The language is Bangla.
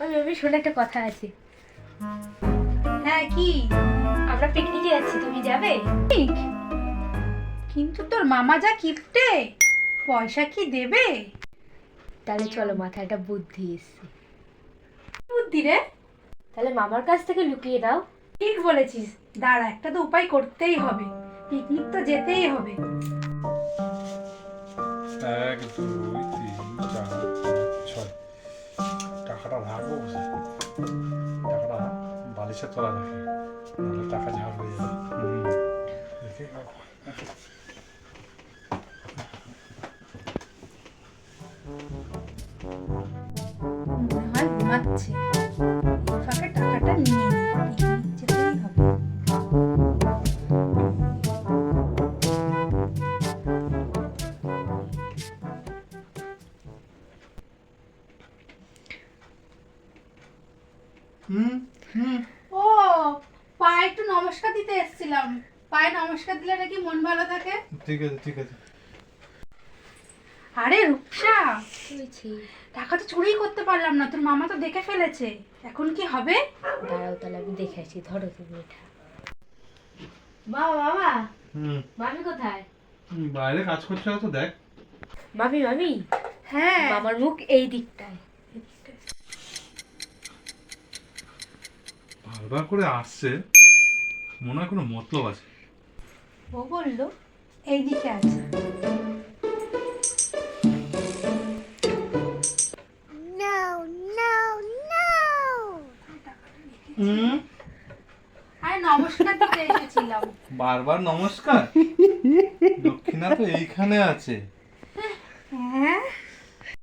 ওই আমি শোনো একটা কথা আছে। হ্যাঁ কি? আমরা পিকনিকে যাচ্ছি তুমি যাবে? ঠিক কিন্তু তোর মামা যা কিপটে পয়সা কি দেবে? তাহলে চলো মাথায় একটা বুদ্ধি এসছে। বুদ্ধি রে। তাহলে মামার কাছ থেকে লুকিয়ে দাও। ঠিক বলেছিস। দাঁড়া একটা তো উপায় করতেই হবে। পিকনিক তো যেতেই হবে। এক দুই টাকাটা বালিশের তলা রাখি নাহলে টাকা ঝাড় হয়ে যাবে। হয় ঘুমাচ্ছে। হুম হুম। ও পায়ে একটু নমস্কার দিতে এসেছিলাম। পায়ে নমস্কার দিলে নাকি মন ভালো থাকে? ঠিক আছে ঠিক আছে। আরে রূপসা টাকা তো চুরি করতে পারলাম না তোর মামা তো দেখে ফেলেছে। এখন কি হবে? দাঁড়াও তাহলে আমি দেখে আসি ধরো তুমি এটা বাবা বাবা হুম। মামি কোথায়? বাইরে কাজ করছে তো দেখ। মামি মামি। হ্যাঁ। মামার মুখ এই দিকটায়। বারবার করে আসছে মনে হয় কোনো মতলব আছে। ও বলল এই দিকে আছে হুম? আরে নমস্কার বারবার নমস্কার? দক্ষিণা তো এইখানে আছে।